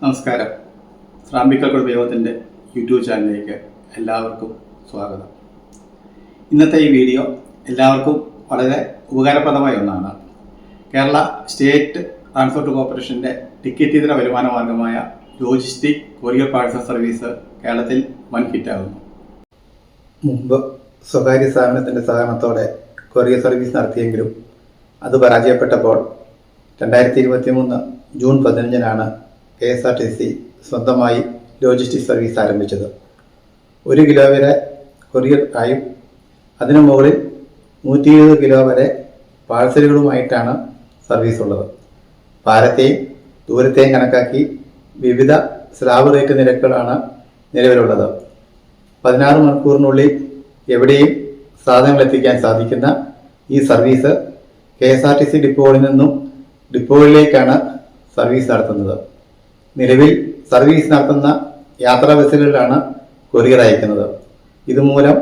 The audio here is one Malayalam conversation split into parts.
നമസ്കാരം. ശ്രാമ്പിക്കൽ ദൈവത്തിന്റെ യൂട്യൂബ് ചാനലിലേക്ക് എല്ലാവർക്കും സ്വാഗതം. ഇന്നത്തെ ഈ വീഡിയോ എല്ലാവർക്കും വളരെ ഉപകാരപ്രദമായ ഒന്നാണ്. കേരള സ്റ്റേറ്റ് ട്രാൻസ്പോർട്ട് കോർപ്പറേഷന്റെ ടിക്കറ്റ് ഇതര വരുമാന മാർഗമായ ലോജിസ്റ്റിക് കൊറിയർ പാഴ്സൽ സർവീസ് കേരളത്തിൽ വൻ ഹിറ്റാകുന്നു. മുമ്പ് സ്വകാര്യ സ്ഥാപനത്തിന്റെ സഹകരണത്തോടെ കൊറിയർ സർവീസ് നടത്തിയെങ്കിലും അത് പരാജയപ്പെട്ടപ്പോൾ രണ്ടായിരത്തി ഇരുപത്തി മൂന്ന് ജൂൺ പതിനഞ്ചിനാണ് K S R T C സ്വന്തമായി ലോജിസ്റ്റിക് സർവീസ് ആരംഭിച്ചത്. ഒരു കിലോ വരെ കൊറിയർ ആയും അതിനു മുകളിൽ നൂറ്റി ഇരുപത് കിലോ വരെ പാഴ്സലുകളുമായിട്ടാണ് സർവീസ് ഉള്ളത് ഭാരത്തെയും ദൂരത്തെയും കണക്കാക്കി വിവിധ സ്ലാബ് റേറ്റ് നിരക്കുകളാണ് നിലവിലുള്ളത്. പതിനാറ് മണിക്കൂറിനുള്ളിൽ എവിടെയും സാധനങ്ങൾ എത്തിക്കാൻ സാധിക്കുന്ന ഈ service K S R T C ഡിപ്പോകളിൽ നിന്നും ഡിപ്പോകളിലേക്കാണ് സർവീസ് നടത്തുന്നത്. നിലവിൽ സർവീസ് നടത്തുന്ന യാത്രാ ബസ്സുകളിലാണ് കൊറിയർ അയക്കുന്നത്. ഇതുമൂലം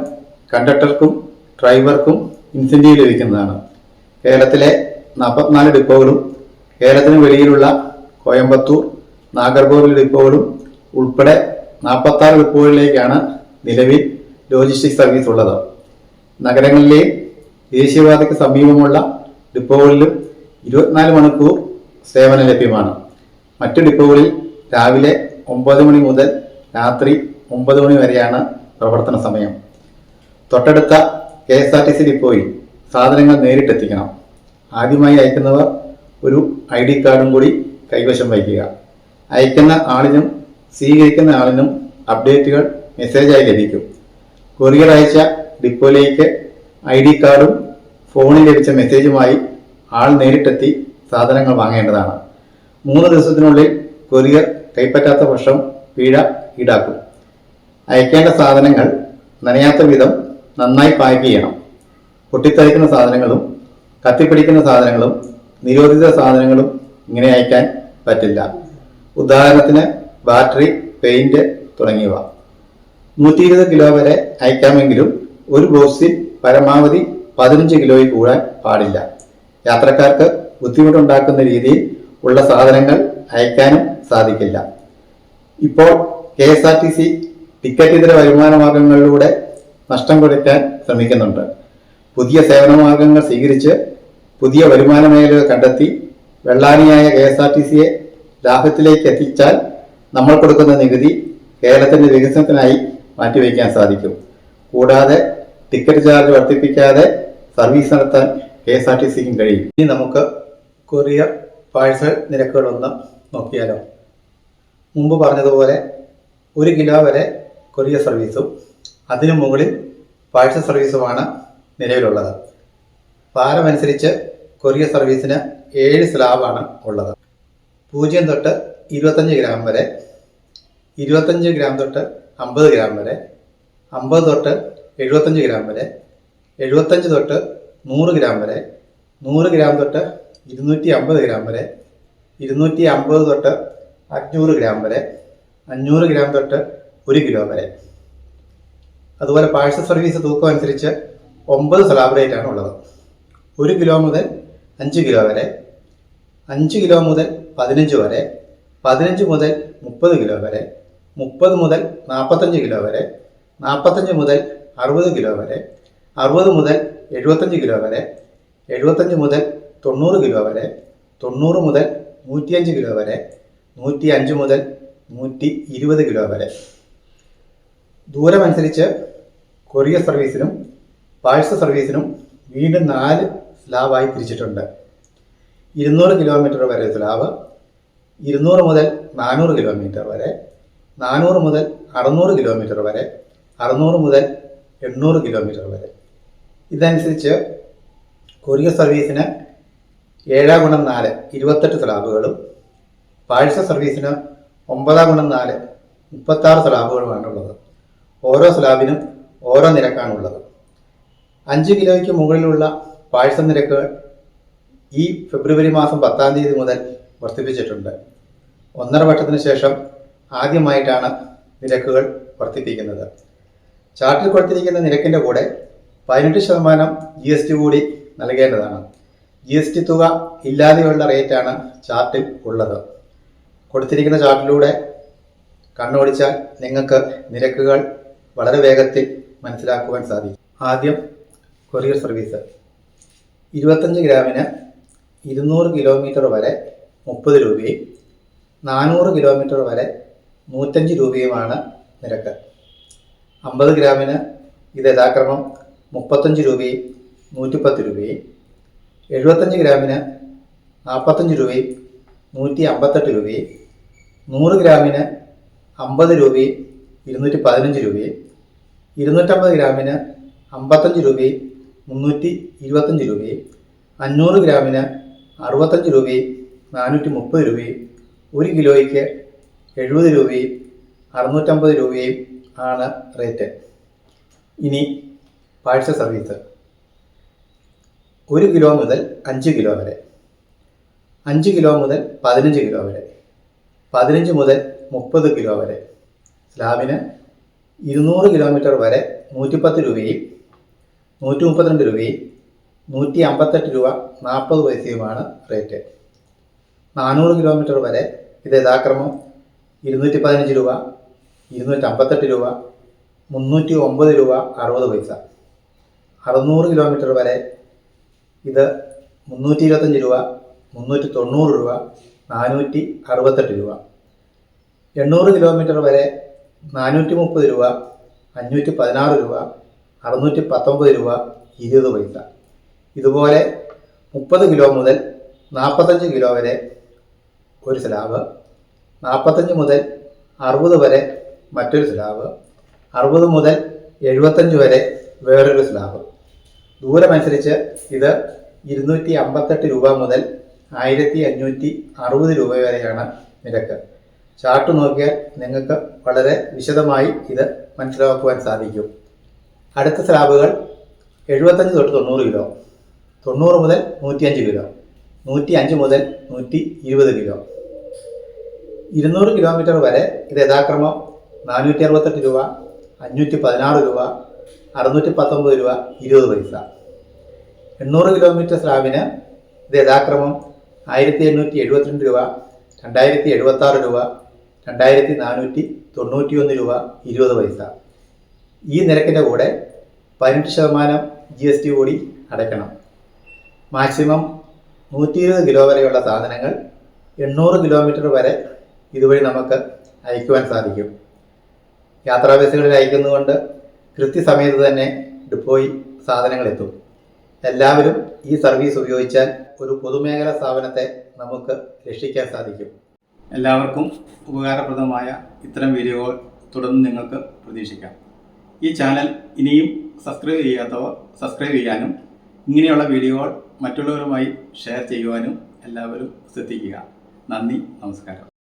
കണ്ടക്ടർക്കും ഡ്രൈവർക്കും ഇൻസെന്റീവ് ലഭിക്കുന്നതാണ്. കേരളത്തിലെ നാൽപ്പത്തിനാല് ഡിപ്പോകളും കേരളത്തിന് വെളിയിലുള്ള കോയമ്പത്തൂർ നാഗർകോവിൽ ഡിപ്പോകളും ഉൾപ്പെടെ നാൽപ്പത്താറ് ഡിപ്പോകളിലേക്കാണ് നിലവിൽ ലോജിസ്റ്റിക് സർവീസ് ഉള്ളത്. നഗരങ്ങളിലെയും ദേശീയപാതയ്ക്ക് സമീപമുള്ള ഡിപ്പോകളിലും ഇരുപത്തിനാല് മണിക്കൂർ സേവനം ലഭ്യമാണ്. മറ്റു ഡിപ്പോകളിൽ രാവിലെ ഒമ്പത് മണി മുതൽ രാത്രി ഒമ്പത് മണി വരെയാണ് പ്രവർത്തന സമയം. തൊട്ടടുത്ത K S R T C ഡിപ്പോയിൽ സാധനങ്ങൾ നേരിട്ടെത്തിക്കണം. ആദ്യമായി അയക്കുന്നവർ ഒരു ഐ ഡി കാർഡും കൂടി കൈവശം വയ്ക്കുക. അയക്കുന്ന ആളിനും സ്വീകരിക്കുന്ന ആളിനും അപ്ഡേറ്റുകൾ മെസ്സേജായി ലഭിക്കും. കൊറിയർ അയച്ച ഡിപ്പോയിലേക്ക് ഐ ഡി കാർഡും ഫോണിൽ ലഭിച്ച മെസ്സേജുമായി ആൾ നേരിട്ടെത്തി സാധനങ്ങൾ വാങ്ങേണ്ടതാണ്. മൂന്ന് ദിവസത്തിനുള്ളിൽ കൊറിയർ കൈപ്പറ്റാത്ത പക്ഷം പിഴ ഈടാക്കും. അയക്കേണ്ട സാധനങ്ങൾ നനയാത്ത വിധം നന്നായി പാക്ക് ചെയ്യണം. പൊട്ടിത്തെറിക്കുന്ന സാധനങ്ങളും കത്തിപ്പിടിക്കുന്ന സാധനങ്ങളും നിരോധിത സാധനങ്ങളും ഇങ്ങനെ അയക്കാൻ പറ്റില്ല. ഉദാഹരണത്തിന് ബാറ്ററി പെയിന്റ് തുടങ്ങിയവ. നൂറ്റി ഇരുപത് കിലോ വരെ അയക്കാമെങ്കിലും ഒരു ബോക്സിൽ പരമാവധി പതിനഞ്ച് കിലോയിൽ കൂടാൻ പാടില്ല. യാത്രക്കാർക്ക് ബുദ്ധിമുട്ടുണ്ടാക്കുന്ന രീതിയിൽ ഉള്ള സാധനങ്ങൾ അയക്കാനും സാധിക്കില്ല. ഇപ്പോൾ K S R T C ticket ഇതര വരുമാന മാർഗങ്ങളിലൂടെ നഷ്ടം കുറയ്ക്കാൻ ശ്രമിക്കുന്നുണ്ട്. പുതിയ സേവന മാർഗങ്ങൾ സ്വീകരിച്ച് പുതിയ വരുമാന മേഖലകൾ കണ്ടെത്തി വെള്ളാനിയായ കെ എസ് ആർ ടി സിയെ ലാഭത്തിലേക്ക് എത്തിച്ചാൽ നമ്മൾ കൊടുക്കുന്ന നികുതി കേരളത്തിന്റെ വികസനത്തിനായി മാറ്റിവെക്കാൻ സാധിക്കും. കൂടാതെ ടിക്കറ്റ് ചാർജ് വർദ്ധിപ്പിക്കാതെ സർവീസ് നടത്താൻ കെ എസ് ആർ ടി സിക്കും കഴിയും. ഇനി നമുക്ക് കൊറിയർ പാഴ്സൽ നിരക്കുകളൊന്ന് നോക്കിയാലോ? മുമ്പ് പറഞ്ഞതുപോലെ ഒരു കിലോ വരെ കൊറിയർ സർവീസും അതിനു മുകളിൽ പാഴ്സൽ സർവീസുമാണ് നിലവിലുള്ളത്. ഭാരമനുസരിച്ച് കൊറിയർ സർവീസിന് ഏഴ് സ്ലാബാണ് ഉള്ളത്. പൂജ്യം തൊട്ട് ഇരുപത്തഞ്ച് ഗ്രാം വരെ ഇരുപത്തഞ്ച് ഗ്രാം തൊട്ട് അമ്പത് ഗ്രാം വരെ അമ്പത് തൊട്ട് എഴുപത്തഞ്ച് ഗ്രാം വരെ എഴുപത്തഞ്ച് തൊട്ട് നൂറ് ഗ്രാം വരെ നൂറ് ഗ്രാം തൊട്ട് ഇരുന്നൂറ്റി അമ്പത് ഗ്രാം വരെ ഇരുന്നൂറ്റി അമ്പത് തൊട്ട് അഞ്ഞൂറ് ഗ്രാം വരെ അഞ്ഞൂറ് ഗ്രാം തൊട്ട് ഒരു കിലോ വരെ. അതുപോലെ പാഴ്സൽ സർവീസ് തൂക്കം അനുസരിച്ച് ഒമ്പത് സ്ലാബ് ആണ് ഉള്ളത്. ഒരു കിലോ മുതൽ അഞ്ച് കിലോ വരെ അഞ്ച് കിലോ മുതൽ പതിനഞ്ച് വരെ പതിനഞ്ച് മുതൽ മുപ്പത് കിലോ വരെ മുപ്പത് മുതൽ നാൽപ്പത്തഞ്ച് കിലോ വരെ നാൽപ്പത്തഞ്ച് മുതൽ അറുപത് കിലോ വരെ അറുപത് മുതൽ എഴുപത്തഞ്ച് കിലോ വരെ എഴുപത്തഞ്ച് മുതൽ തൊണ്ണൂറ് കിലോ വരെ തൊണ്ണൂറ് മുതൽ നൂറ്റിയഞ്ച് കിലോ വരെ നൂറ്റി അഞ്ച് മുതൽ നൂറ്റി ഇരുപത് കിലോ വരെ. ദൂരമനുസരിച്ച് കൊറിയർ സർവീസിനും പാഴ്സൽ സർവീസിനും വീണ്ടും നാല് സ്ലാബായി തിരിച്ചിട്ടുണ്ട്. ഇരുന്നൂറ് കിലോമീറ്റർ വരെ സ്ലാബ് ഇരുന്നൂറ് മുതൽ നാനൂറ് കിലോമീറ്റർ വരെ നാനൂറ് മുതൽ അറുന്നൂറ് കിലോമീറ്റർ വരെ അറുന്നൂറ് മുതൽ എണ്ണൂറ് കിലോമീറ്റർ വരെ. ഇതനുസരിച്ച് കൊറിയർ സർവീസിന് ഏഴാം ഗുണം നാല് ഇരുപത്തെട്ട് സ്ലാബുകളും പാഴ്സ സർവീസിന് ഒമ്പതാം ഗുണം നാല് മുപ്പത്താറ് സ്ലാബുകളുമാണ് ഉള്ളത് ഓരോ സ്ലാബിനും ഓരോ നിരക്കാണുള്ളത്. അഞ്ച് കിലോയ്ക്ക് മുകളിലുള്ള പാഴ്സ നിരക്കുകൾ ഈ ഫെബ്രുവരി മാസം പത്താം തീയതി മുതൽ വർദ്ധിപ്പിച്ചിട്ടുണ്ട്. ഒന്നര വർഷത്തിന് ശേഷം ആദ്യമായിട്ടാണ് നിരക്കുകൾ വർദ്ധിപ്പിക്കുന്നത്. ചാർട്ടിൽ കൊടുത്തിരിക്കുന്ന നിരക്കിന്റെ കൂടെ പതിനെട്ട് ശതമാനം ജി എസ് ടി കൂടി നൽകേണ്ടതാണ്. ജി എസ് ടി തുക ഇല്ലാതെയുള്ള റേറ്റാണ് ചാർട്ടിൽ ഉള്ളത്. കൊടുത്തിരിക്കുന്ന ചാർട്ടിലൂടെ കണ്ണോടിച്ചാൽ നിങ്ങൾക്ക് നിരക്കുകൾ വളരെ വേഗത്തിൽ മനസ്സിലാക്കുവാൻ സാധിക്കും. ആദ്യം കൊറിയർ സർവീസ് ഇരുപത്തഞ്ച് ഗ്രാമിന് ഇരുന്നൂറ് കിലോമീറ്റർ വരെ മുപ്പത് രൂപയും നാനൂറ് കിലോമീറ്റർ വരെ നൂറ്റഞ്ച് രൂപയുമാണ് നിരക്ക്. അമ്പത് ഗ്രാമിന് ഇത് യഥാക്രമം മുപ്പത്തഞ്ച് രൂപയും നൂറ്റിപ്പത്ത് രൂപയും എഴുപത്തഞ്ച് ഗ്രാമിന് നാൽപ്പത്തഞ്ച് രൂപയും നൂറ്റി അമ്പത്തെട്ട് രൂപയും നൂറ് ഗ്രാമിന് അമ്പത് രൂപയും ഇരുന്നൂറ്റി പതിനഞ്ച് രൂപയും ഇരുന്നൂറ്റമ്പത് ഗ്രാമിന് അമ്പത്തഞ്ച് രൂപയും മുന്നൂറ്റി ഇരുപത്തഞ്ച് രൂപയും അഞ്ഞൂറ് ഗ്രാമിന് അറുപത്തഞ്ച് രൂപയും നാനൂറ്റി മുപ്പത് രൂപയും ഒരു കിലോയ്ക്ക് എഴുപത് രൂപയും അറുന്നൂറ്റമ്പത് രൂപയും ആണ് റേറ്റ്. ഇനി പാഴ്സൽ സർവീസ്. ഒരു കിലോ മുതൽ അഞ്ച് കിലോ വരെ. അഞ്ച് കിലോ മുതൽ പതിനഞ്ച് കിലോ വരെ. പതിനഞ്ച് മുതൽ മുപ്പത് കിലോ വരെ. സ്ലാബിന് ഇരുന്നൂറ് കിലോമീറ്റർ വരെ നൂറ്റിപ്പത്ത് രൂപയും നൂറ്റി മുപ്പത്തിരണ്ട് രൂപയും നൂറ്റി അമ്പത്തെട്ട് രൂപ നാൽപ്പത് പൈസയുമാണ് റേറ്റ്. നാനൂറ് കിലോമീറ്റർ വരെ ഇത് യഥാക്രമം ഇരുന്നൂറ്റി പതിനഞ്ച് രൂപ ഇരുന്നൂറ്റി അമ്പത്തെട്ട് രൂപ മുന്നൂറ്റി ഒമ്പത് രൂപ അറുപത് പൈസ. അറുന്നൂറ് കിലോമീറ്റർ വരെ ഇത് മുന്നൂറ്റി ഇരുപത്തഞ്ച് രൂപ മുന്നൂറ്റി തൊണ്ണൂറ് രൂപ നാനൂറ്റി അറുപത്തെട്ട് രൂപ. എണ്ണൂറ് കിലോമീറ്റർ വരെ നാനൂറ്റി മുപ്പത് രൂപ അഞ്ഞൂറ്റി പതിനാറ് രൂപ അറുന്നൂറ്റി പത്തൊമ്പത് രൂപ ഇരുപത് പൈസ. ഇതുപോലെ മുപ്പത് കിലോ മുതൽ നാൽപ്പത്തഞ്ച് കിലോ വരെ ഒരു സ്ലാബ് നാൽപ്പത്തഞ്ച് മുതൽ അറുപത് വരെ മറ്റൊരു സ്ലാബ് അറുപത് മുതൽ എഴുപത്തഞ്ച് വരെ വേറൊരു സ്ലാബ്. ദൂരമനുസരിച്ച് ഇത് ഇരുന്നൂറ്റി അമ്പത്തെട്ട് രൂപ മുതൽ ആയിരത്തി അഞ്ഞൂറ്റി അറുപത് രൂപ വരെയാണ് നിരക്ക്. ചാർട്ട് നോക്കിയാൽ നിങ്ങൾക്ക് വളരെ വിശദമായി ഇത് മനസ്സിലാക്കുവാൻ സാധിക്കും. അടുത്ത സ്ലാബുകൾ എഴുപത്തഞ്ച് തൊട്ട് തൊണ്ണൂറ് കിലോ. തൊണ്ണൂറ് മുതൽ നൂറ്റിയഞ്ച് കിലോ. നൂറ്റി അഞ്ച് മുതൽ നൂറ്റി ഇരുപത് കിലോ. ഇരുന്നൂറ് കിലോമീറ്റർ വരെ ഇത് യഥാക്രമം നാനൂറ്റി അറുപത്തെട്ട് രൂപ അഞ്ഞൂറ്റി പതിനാറ് രൂപ അറുന്നൂറ്റി പത്തൊമ്പത് രൂപ ഇരുപത് പൈസ. എണ്ണൂറ് കിലോമീറ്റർ സ്ലാബിന് ഇത് യഥാക്രമം ആയിരത്തി എണ്ണൂറ്റി എഴുപത്തിരണ്ട് രൂപ രണ്ടായിരത്തി എഴുപത്താറ് രൂപ രണ്ടായിരത്തി നാനൂറ്റി തൊണ്ണൂറ്റി ഒന്ന് രൂപ ഇരുപത് പൈസ. ഈ നിരക്കിന്റെ കൂടെ പതിനെട്ട് ശതമാനം ജി എസ് ടി കൂടി അടയ്ക്കണം. മാക്സിമം നൂറ്റി ഇരുപത് കിലോ വരെയുള്ള സാധനങ്ങൾ എണ്ണൂറ് കിലോമീറ്റർ വരെ ഇതുവഴി നമുക്ക് അയക്കുവാൻ സാധിക്കും. യാത്രാ ബസ്സുകളിൽ അയക്കുന്നതുകൊണ്ട് കൃത്യസമയത്ത് തന്നെ ഡിപ്പോയിൽ സാധനങ്ങൾ എത്തും. എല്ലാവരും ഈ സർവീസ് ഉപയോഗിച്ചാൽ ഒരു പൊതുമേഖലാ സ്ഥാപനത്തെ നമുക്ക് രക്ഷിക്കാൻ സാധിക്കും. എല്ലാവർക്കും ഉപകാരപ്രദമായ ഇത്തരം വീഡിയോകൾ തുടർന്ന് നിങ്ങൾക്ക് പ്രതീക്ഷിക്കാം. ഈ ചാനൽ ഇനിയും സബ്സ്ക്രൈബ് ചെയ്യാത്തവർ സബ്സ്ക്രൈബ് ചെയ്യാനും ഇങ്ങനെയുള്ള വീഡിയോകൾ മറ്റുള്ളവരുമായി ഷെയർ ചെയ്യുവാനും എല്ലാവരും ശ്രദ്ധിക്കുക. നന്ദി നമസ്കാരം.